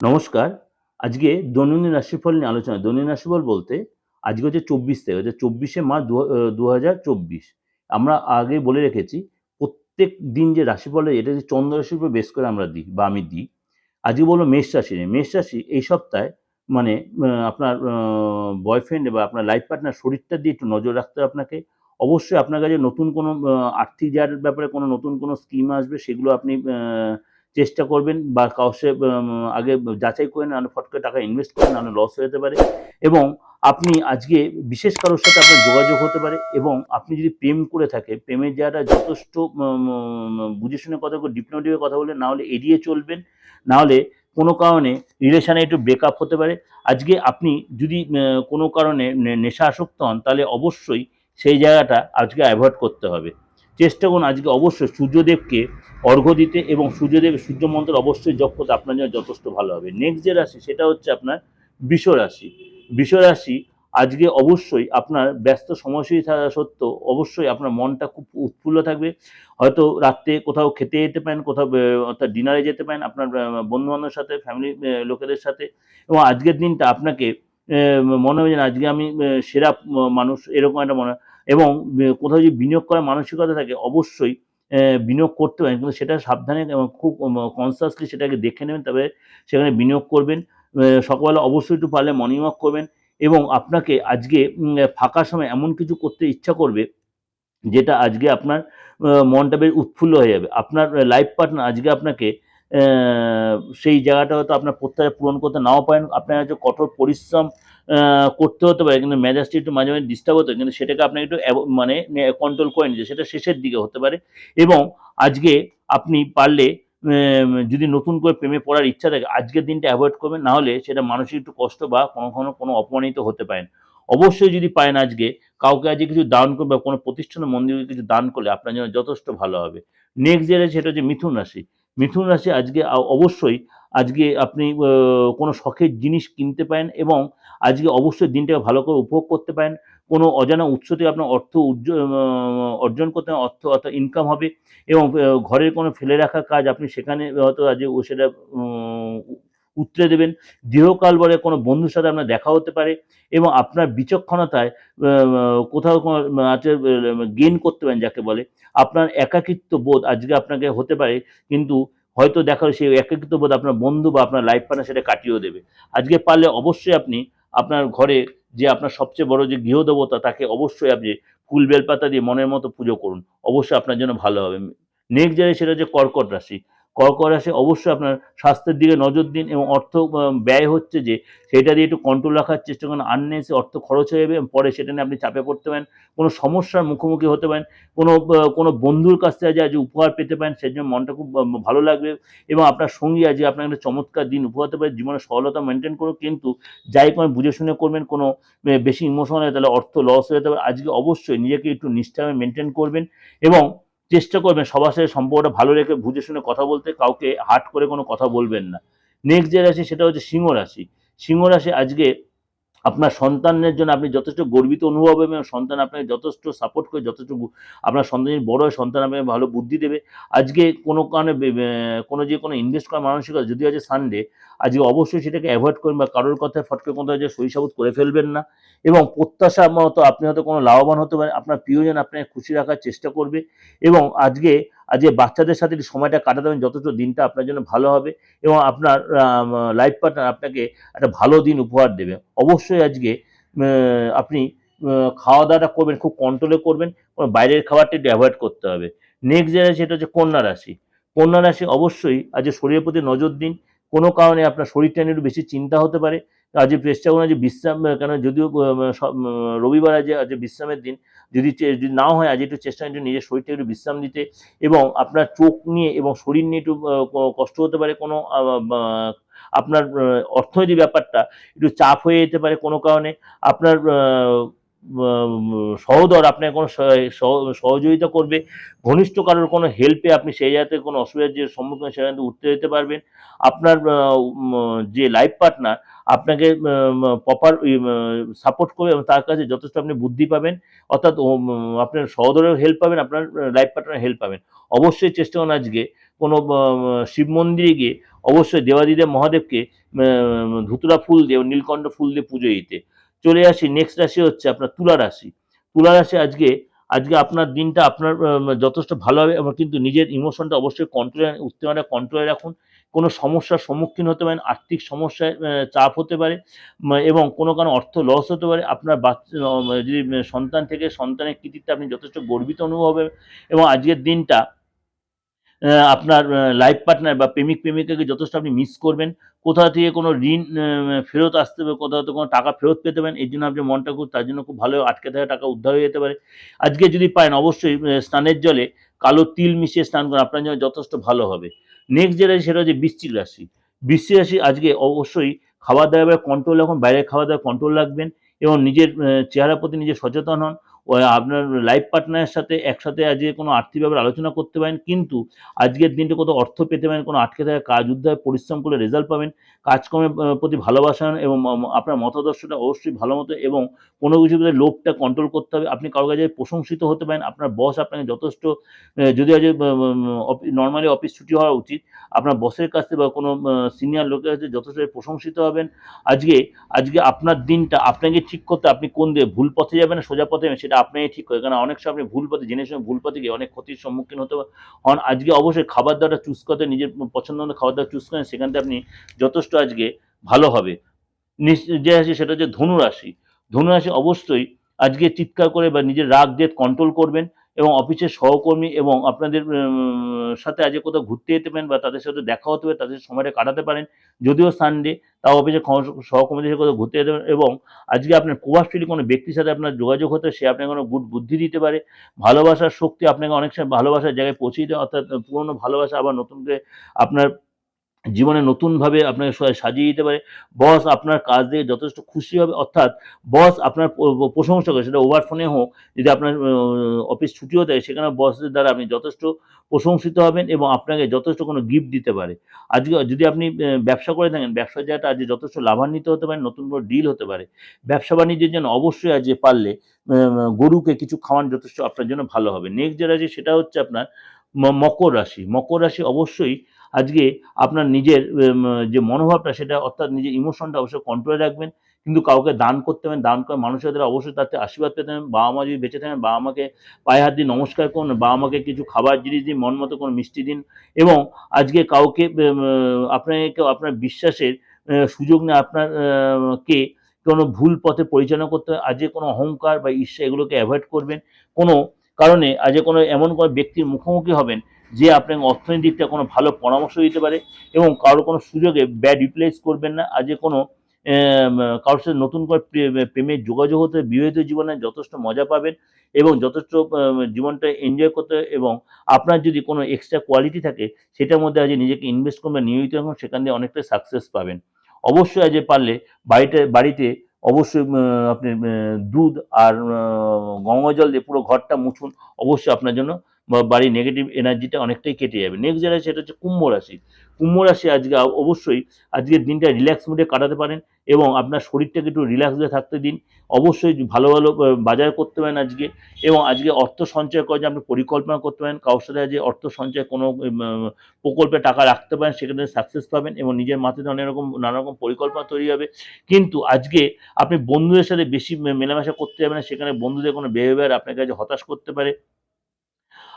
নমস্কার। আজকে দৈনন্দিন রাশিফল নিয়ে আলোচনা, দৈনন্দিন রাশিফল বলতে আজকে হচ্ছে চব্বিশ তারিখ হচ্ছে চব্বিশে মার্চ দু হাজার চব্বিশ। আমরা আগে বলে রেখেছি, প্রত্যেক দিন যে রাশিফল এটা যে চন্দ্র রাশির উপর বেশ করে আমরা দিই বা আমি দিই, আজকে বলব মেষ রাশি নিয়ে। মেষ রাশি এই সপ্তাহে মানে আপনার বয়ফ্রেন্ড বা আপনার লাইফ পার্টনার শরীরটা দিয়ে একটু নজর রাখতে হবে আপনাকে। অবশ্যই আপনার কাছে নতুন কোনো আর্থিক যার ব্যাপারে কোনো নতুন কোনো স্কিম আসবে, সেগুলো আপনি চেষ্টা করবেন বা কাউসে আগে যাচাই করে না ফট করে টাকা ইনভেস্ট করেন নাহলে লস হয়ে যেতে পারে। এবং আপনি আজকে বিশেষ কারোর সাথে আপনার যোগাযোগ হতে পারে এবং আপনি যদি প্রেম করে থাকে, প্রেমের জায়গাটা যথেষ্ট বুঝে শুনে কথা বলে ডিপ্লোমেটিক কথা বলে, না হলে এড়িয়ে চলবেন, না হলে কোনো কারণে রিলেশানে একটু ব্রেকআপ হতে পারে। আজকে আপনি যদি কোনো কারণে নেশা আসক্ত হন, তাহলে অবশ্যই সেই জায়গাটা আজকে অ্যাভয়েড করতে হবে। চেষ্টা করুন আজকে অবশ্যই সূর্যদেবকে অর্ঘ্য দিতে এবং সূর্যদেব সূর্য মন্ত্র অবশ্যই জপ করতে আপনার জন্য যথেষ্ট ভালো হবে। নেক্সট যে রাশি, সেটা হচ্ছে আপনার বৃষ রাশি। বৃষ রাশি আজকে অবশ্যই আপনার ব্যস্ত সময়সূচি থাকা সত্ত্বেও অবশ্যই আপনার মনটা খুব উৎফুল্ল থাকবে। হয়তো রাত্রে কোথাও খেতে যেতে পারেন, কোথাও অর্থাৎ ডিনারে যেতে পারেন আপনার বন্ধু বান্ধবের সাথে ফ্যামিলি লোকেদের সাথে। এবং আজকের দিনটা আপনাকে মনে হবে যে আজকে আমি সেরা মানুষ, এরকম একটা মনে হয়। এবং কোথাও যদি বিনিয়োগ করার মানসিকতা থাকে, অবশ্যই বিনিয়োগ করতে পারেন। কিন্তু সেটা সাবধানে এবং খুব কনসাসলি সেটাকে দেখে নেবেন। তবে সেখানে বিনিয়োগ করবেন। সকালবেলা অবশ্যই একটু পারলে মর্নিং ওয়াক করবেন এবং আপনাকে আজকে ফাঁকা সময় এমন কিছু করতে ইচ্ছা করবে, যেটা আজকে আপনার মনটা বেশ উৎফুল্ল হয়ে যাবে। আপনার লাইফ পার্টনার আজকে আপনাকে সেই জায়গাটা হয়তো আপনার প্রত্যাশা পূরণ করতে নাও পারেন। আপনার হয়তো কঠোর পরিশ্রম করতে হতে পারে, কিন্তু মেজাজটি একটু মাঝে মাঝে ডিস্টার্ব হতে কিন্তু সেটাকে আপনাকে একটু মানে কন্ট্রোল করে নিচ্ছে সেটা শেষের দিকে হতে পারে। এবং আজকে আপনি পারলে যদি নতুন করে প্রেমে পড়ার ইচ্ছা থাকে, আজকের দিনটা অ্যাভয়েড করবেন, না হলে সেটা মানসিক একটু কষ্ট বা কোনো কোনো কোনো অপমানিত হতে পারেন। অবশ্যই যদি পারেন আজকে, কাউকে আজকে কিছু দান করবে বা কোনো প্রতিষ্ঠানে মন্দিরে কিছু দান করলে আপনার জন্য যথেষ্ট ভালো হবে। নেক্সট যে সেটা হচ্ছে মিথুন রাশি। মিথুন রাশি আজকে অবশ্যই আজকে আপনি কোনো শখের জিনিস কিনতে পারেন এবং আজকে অবশ্যই দিনটাকে ভালো করে উপভোগ করতে পারেন। কোনো অজানা উৎস থেকে আপনার অর্থ অর্জন করতে অর্থ অর্থাৎ ইনকাম হবে এবং ঘরের কোনো ফেলে রাখা কাজ আপনি সেখানে হয়তো আজকে ও সেটা উতরে দেবেন। দীর্ঘকাল বলে কোনো বন্ধুর সাথে আপনার দেখা হতে পারে এবং আপনার বিচক্ষণতায় কোথাও কোনো আছে গেন করতে পারেন যাকে বলে। আপনার একাকিত্ব বোধ আজকে আপনাকে হতে পারে কিন্তু হয়তো দেখা সেই একাকিত্ব বোধ আপনার বন্ধু বা আপনার লাইফ পার্টনার সেটা কাটিয়েও দেবে। আজকে পারলে অবশ্যই আপনি আপনার ঘরে যে আপনার সবচেয়ে বড় যে গৃহদেবতা, তাকে অবশ্যই আপনি ফুল বেলপাতা দিয়ে মনের মতো পুজো করুন। অবশ্যই আপনার জন্য ভালো হবে। নেক্সট যারা সেটা হচ্ছে কর্কট রাশি কর্কট রাশি অবশ্যই আপনার স্বাস্থ্যের দিকে নজর দিন এবং অর্থ ব্যয় হচ্ছে যে সেটা দিয়ে একটু কন্ট্রোল রাখার চেষ্টা করুন। আননেসে অর্থ খরচ হয়ে যাবে পরে সেটা নিয়ে আপনি চাপে পড়তে পারেন। কোনো সমস্যার মুখোমুখি হতে পারেন। কোনো কোনো বন্ধুর কাছ থেকে আজ উপহার পেতে পারেন, সেই জন্য মনটা খুব ভালো লাগবে এবং আপনার সঙ্গী আজকে আপনার একটা চমৎকার দিন উপহার হতে পারে। জীবনে সরলতা মেনটেন করুন কিন্তু যাই কোনো বুঝে শুনে করবেন, কোনো বেশি ইমোশনাল হয় তাহলে অর্থ লস হয়ে যেতে পারে। আজকে অবশ্যই নিজেকে একটু নিষ্ঠাভাবে মেনটেন করবেন এবং চেষ্টা করবেন সবার সাথে সম্পর্কটা ভালো রেখে বুঝে শুনে কথা বলতে, কাউকে হাট করে কোনো কথা বলবেন না। নেক্সট যে রাশি সেটা হচ্ছে সিংহ রাশি। সিংহ রাশি আজকে আপনার সন্তানের জন্য আপনি যথেষ্ট গর্বিত অনুভব হবে এবং সন্তান আপনাকে যথেষ্ট সাপোর্ট করে, যথেষ্ট আপনার সন্তান যদি বড় হয়, সন্তান আপনাকে ভালো বুদ্ধি দেবে। আজকে কোনো কারণে কোনো যে কোনো ইনভেস্ট করার মানসিকতা যদি আছে সানডে আজকে অবশ্যই সেটাকে অ্যাভয়েড করবেন বা কারোর কথায় ফটকে কোথাও যে সইসাবুত করে ফেলবেন না। এবং প্রত্যাশা মতো আপনি হয়তো কোনো লাভবান হতে পারেন। আপনার প্রিয়জন আপনাকে খুশি রাখার চেষ্টা করবে। এবং আজকে আজকে বাচ্চাদের সাথে সময়টা কাটাতে পারেন, যথেষ্ট দিনটা আপনার জন্য ভালো হবে এবং আপনার লাইফ পার্টনার আপনাকে একটা ভালো দিন উপহার দেবে। অবশ্যই আজকে আপনি খাওয়া দাওয়াটা করবেন, খুব কন্ট্রোলে করবেন বাইরের খাবারটা অ্যাভয়েড করতে হবে। নেক্সট যে রাশি সেটা হচ্ছে কন্যা রাশি। কন্যা রাশি অবশ্যই আজকে শরীরের প্রতি নজর দিন, কোনো কারণে আপনার শরীরটা নিয়ে একটু বেশি চিন্তা হতে পারে আজকে চেষ্টা যে বিশ্রাম কেন যদিও রবিবার আজ আজ বিশ্রামের দিন, যদি যদি না হয় আজ একটু চেষ্টা একটু নিজের শরীরটা একটু বিশ্রাম দিতে এবং আপনার চোখ নিয়ে এবং শরীর নিয়ে একটু কষ্ট হতে পারে কোনো আপনার অর্থনৈতিক ব্যাপারটা একটু চাপ হয়ে যেতে পারে কোনো কারণে, আপনার সহোদর আপনাকে কোনো সহ- সহ- সহযোগিতা করবে, ঘনিষ্ঠ কারোর কোনো হেল্পে আপনি সেই জায়গাতে কোনো অসুবিধার যে সম্মুখীন সেখান উঠতে যেতে পারবেন। আপনার যে লাইফ পার্টনার আপনাকে প্রপার সাপোর্ট করবে এবং তার কাছে যথেষ্ট আপনি বুদ্ধি পাবেন। অর্থাৎ আপনার সহোদরের হেল্প পাবেন, আপনার লাইফ পার্টনার হেল্প পাবেন। অবশ্যই চেষ্টা করুন আজকে কোনো শিব মন্দিরে গিয়ে অবশ্যই দেবাদিদেব মহাদেবকে ধুতুরা ফুল দিয়ে, নীলকণ্ঠ ফুল দিয়ে পুজো দিতে। চলে আসি নেক্সট রাশি হচ্ছে আপনার তুলা রাশি। তুলা রাশি আজকে আজকে আপনার দিনটা আপনার যথেষ্ট ভালো হবে এবং কিন্তু নিজের ইমোশনটা অবশ্যই কন্ট্রোলে উত্তেজনা কন্ট্রোলে রাখুন। কোনো সমস্যার সম্মুখীন হতে পারেন, আর্থিক সমস্যায় চাপ হতে পারে এবং কোনো কারণে অর্থ লস হতে পারে। আপনার বাচ্চা যদি সন্তান থেকে সন্তানের কৃতিত্বে আপনি যথেষ্ট গর্বিত অনুভব হবে এবং আজকের দিনটা আপনার লাইফ পার্টনার বা প্রেমিক, প্রেমিকাকে যথেষ্ট আপনি মিস করবেন। কোথা থেকে কোনো ঋণ ফেরত আসতে হবে, কোথাও থেকে কোনো টাকা ফেরত পেতে পারেন, এই জন্য আপনি মনটা খুব, তার জন্য খুব ভালো আটকে থাকা টাকা উদ্ধার হয়ে যেতে পারে। আজকে যদি পারেন, অবশ্যই স্নানের জলে কালো তিল মিশিয়ে স্নান করেন, আপনার জন্য যথেষ্ট ভালো হবে। নেক্সট যে রাশি সেটা হচ্ছে বৃশ্চিক রাশি। বৃশ্চিক রাশি আজকে অবশ্যই খাবার দাবার কন্ট্রোল রাখুন বাইরের খাবার দাবার কন্ট্রোল রাখবেন এবং নিজের চেহারার প্রতি নিজে সচেতন হন। আপনার লাইফ পার্টনারের সাথে একসাথে আজকে কোনো আর্থিক ব্যাপারে আলোচনা করতে পারেন, কিন্তু আজকের দিনটা কত অর্থ পেতে পারেন, কোনো আটকে থাকা কাজ, উদ্ধার, পরিশ্রম করে রেজাল্ট পাবেন কাজকর্মের প্রতি ভালোবাসা এবং আপনার মতাদর্শটা অবশ্যই ভালো মতো এবং কোনো কিছুতে লোভটা কন্ট্রোল করতে হবে, আপনি কারও কাছে প্রশংসিত হতে পারেন, আপনার বস আপনাকে যথেষ্ট যদি আজ নর্মালি অফিস ছুটি হওয়া উচিত, আপনার বসের কাছ বা কোনো সিনিয়র লোকের কাছে যথেষ্ট প্রশংসিত হবেন। আজকে আজকে আপনার দিনটা আপনাকে ঠিক করতে, আপনি কোন দিয়ে ভুল পথে যাবেন না, সোজা পথে সেটা আপনাকে ঠিক করে কারণ অনেক সময় আপনি ভুল পথে জেনে শুনে ভুল পথে গিয়ে অনেক ক্ষতির সম্মুখীন হতে হন। আজকে অবশ্যই খাবার দাওয়াটা চুজ করতে, নিজের পছন্দ মতো খাবার দাওয়া চুজ করেন, সেখান থেকে আপনি যথেষ্ট আজকে ভালো হবে। যে আছে সেটা হচ্ছে ধনুরাশি। ধনুরাশি ধনু রাশি অবশ্যই আজকে চিৎকার করে বা নিজের রাগ জেদ কন্ট্রোল করবেন। এবং অফিসের সহকর্মী এবং আপনাদের সাথে আজকে কোথাও ঘুরতে যেতে পারেন বা তাদের সাথে দেখা হতে পারে, তাদের সময়টা কাটাতে পারেন। যদিও সানডে তাও অফিসের সহকর্মীদের সাথে কোথাও ঘুরতে যেতে পারেন এবং আজকে আপনার প্রভাবশালী কোনো ব্যক্তির সাথে আপনার যোগাযোগ হতে সে আপনাকে কোনো গুড বুদ্ধি দিতে পারে। ভালোবাসার শক্তি আপনাকে অনেক সময় ভালোবাসার জায়গায় পৌঁছে দেয় অর্থাৎ পুরনো ভালোবাসা আবার নতুন করে আপনার জীবনে নতুনভাবে আপনাকে সাজিয়ে দিতে পারে। বস আপনার কাজ দিয়ে যথেষ্ট খুশি হবে। অর্থাৎ বস আপনার প্রশংসা করে, সেটা ওভার ফোনে হোক, যদি আপনার অফিস ছুটিও দেয় সেখানে বসের দ্বারা আপনি যথেষ্ট প্রশংসিত হবেন এবং আপনাকে যথেষ্ট কোনো গিফট দিতে পারে। আজকে যদি আপনি ব্যবসা করে থাকেন ব্যবসার জায়গাটা আজকে যথেষ্ট লাভান্বিত হতে পারে, নতুন কোনো ডিল হতে পারে। ব্যবসা বাণিজ্যের জন্য অবশ্যই আজকে পারলে গরুকে কিছু খাওয়ান যথেষ্ট আপনার জন্য ভালো হবে। নেক্সট যেটা আছে, সেটা হচ্ছে আপনার মকর রাশি। মকর রাশি অবশ্যই আজকে আপনার নিজের যে মনোভাবটা সেটা, অর্থাৎ নিজের ইমোশনটা অবশ্যই কন্ট্রোলে রাখবেন। কিন্তু কাউকে দান করতে হবে, দান করে মানুষের অবশ্যই তাতে আশীর্বাদ পেতে হবে, বাবা মা যদি বেঁচে থাকেন, বাবা মাকে পায়ে হাত দিয়ে নমস্কার করুন, বাবা মাকে কিছু খাবার জিনিস দিন, মন মতো কোনো মিষ্টি দিন এবং আজকে কাউকে আপনাকে কেউ আপনার বিশ্বাসের সুযোগ নিয়ে আপনার কে কোনো ভুল পথে পরিচালনা করতে হয় আজকে কোনো অহংকার বা ঈর্ষা এগুলোকে অ্যাভয়েড করবেন। কোনো কারণে আজকে কোনো এমন কোনো ব্যক্তির মুখোমুখি হবেন যে আপনাকে অর্থনৈতিক দিকটা কোনো ভালো পরামর্শ দিতে পারে এবং কারও কোনো সুযোগে ব্যাড ইউটিলাইজ করবেন না আজকে কোনো কারোর সাথে নতুন করে প্রেমের যোগাযোগ হতে, বিবাহিত জীবনে যথেষ্ট মজা পাবেন এবং যথেষ্ট জীবনটা এনজয় করতে এবং আপনার যদি কোনো এক্সট্রা কোয়ালিটি থাকে, সেটার মধ্যে আজ নিজেকে ইনভেস্ট করবেন নিয়মিত রাখুন সেখান দিয়ে অনেকটা সাকসেস পাবেন। অবশ্যই আজ পারলে বাড়িতে বাড়িতে অবশ্যই আপনি দুধ আর গঙ্গা জল দিয়ে পুরো ঘরটা মুছুন। অবশ্যই আপনার জন্য বা বাড়ির নেগেটিভ এনার্জিটা অনেকটাই কেটে যাবে। নেক্সট যেটা সেটা হচ্ছে কুম্ভ রাশি। কুম্ভ রাশি আজকে অবশ্যই আজকের দিনটা রিল্যাক্স মুডে কাটাতে পারেন এবং আপনার শরীরটাকে একটু রিল্যাক্স হয়ে থাকতে দিন। অবশ্যই ভালো ভালো বাজার করতে পারেন আজকে এবং আজকে অর্থ সঞ্চয় করে যে আপনি পরিকল্পনা করতে পারেন, কারোর সাথে আজকে অর্থ সঞ্চয় কোনো প্রকল্পে টাকা রাখতে পারেন সেখানে সাকসেস পাবেন এবং নিজের মাথাতে অনেক রকম, নানা রকম পরিকল্পনা তৈরি হবে। কিন্তু আজকে আপনি বন্ধুদের সাথে বেশি মেলামেশা করতে যাবেন সেখানে বন্ধুদের কোনো বিহেভিয়ার আপনার কাছে হতাশ করতে পারে।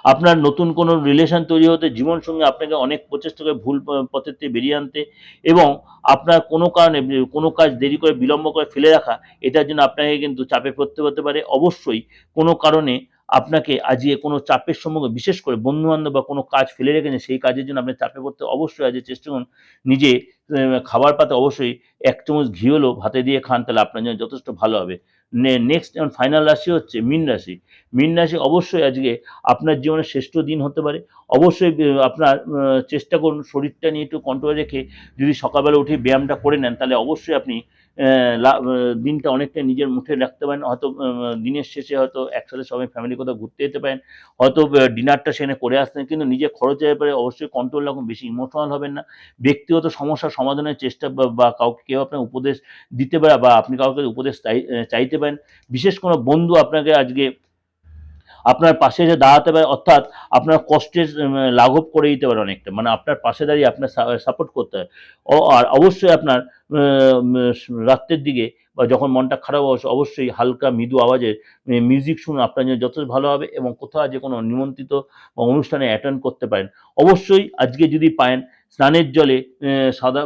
আপনার নতুন কোনো রিলেশন তৈরি হতে জীবন সঙ্গে আপনাকে অনেক প্রচেষ্টা করে ভুল পথের থেকে বেরিয়ে আনতে এবং আপনার কোনো কারণে, কোনো কাজ দেরি করে, বিলম্ব করে ফেলে রাখা, এটার জন্য আপনাকে কিন্তু চাপে পড়তে হতে পারে। অবশ্যই কোনো কারণে আপনাকে আজকে কোনো চাপের সম্মুখে বিশেষ করে বন্ধু বান্ধব বা কোনো কাজ ফেলে রেখেছেন সেই কাজের জন্য আপনি চাপে পড়তে অবশ্যই আজকে চেষ্টা করুন। নিজে খাবার পাতে অবশ্যই এক চামচ ঘি হলেও ভাতে দিয়ে খান, তাহলে আপনার জন্য যথেষ্ট ভালো হবে। নেক্সট এবং ফাইনাল রাশি হচ্ছে মীন রাশি। মীন রাশি অবশ্যই আজকে আপনার জীবনের শ্রেষ্ঠ দিন হতে পারে। অবশ্যই আপনার চেষ্টা করুন শরীরটা নিয়ে একটু কন্ট্রোলে রেখে যদি সকালবেলা উঠে ব্যায়ামটা করে নেন, তাহলে অবশ্যই আপনি দিনটা অনেকটা নিজের মুঠে রাখতে পারেন। হয়তো দিনের শেষে হয়তো একসাথে সবাই ফ্যামিলি কোথাও ঘুরতে যেতে পারেন। হয়তো ডিনারটা সেখানে করে আসতেন, কিন্তু নিজের খরচের ব্যাপারে অবশ্যই কন্ট্রোল রাখুন, বেশি ইমোশনাল হবেন না। ব্যক্তিগত সমস্যা সমাধানের চেষ্টা বা- কাউকে কেউ আপনার উপদেশ দিতে পারে বা আপনি কাউকে উপদেশ চাই- চাইতে পারেন। বিশেষ কোনো বন্ধু আপনাকে আজকে আপনার পাশে এসে দাঁড়াতে পারে, অর্থাৎ আপনার কষ্টের লাঘব করে দিতে পারে অনেকটা। মানে আপনার পাশে দাঁড়িয়ে আপনার সাপোর্ট করতে হয়। আর অবশ্যই আপনার রাত্রের দিকে বা যখন মনটা খারাপ অবশ্য অবশ্যই হালকা মৃদু আওয়াজের মিউজিক শুনুন। আপনার জন্য যথেষ্ট ভালো হবে এবং কোথাও যে কোনো নিমন্ত্রিত বা অনুষ্ঠানে অ্যাটেন্ড করতে পারেন। অবশ্যই আজকে যদি পায়েন, স্নানের জলে সাদা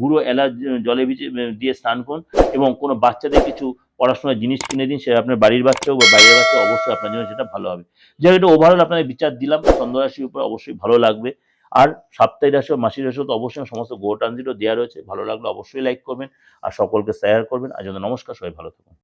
গুঁড়ো এলাচ জলে ভিজে দিয়ে স্নান করুন এবং কোনো বাচ্চাদের কিছু পড়াশোনার জিনিস কিনে দিন সেটা আপনার বাড়ির বাচ্চা হোক বা বাইরের বাচ্চা অবশ্যই আপনার জন্য সেটা ভালো হবে। যাই এটা ওভারঅল আপনাদের বিচার দিলাম চন্দ্র রাশির উপর অবশ্যই ভালো লাগবে। আর সাপ্তাহিক রাশি মাসির রাশি তো অবশ্যই সমস্ত ট্রানজিটও দেওয়া রয়েছে। ভালো লাগলে অবশ্যই লাইক করবেন, আর সকলকে শেয়ার করবেন। আর জন্য নমস্কার, সবাই ভালো থাকুন।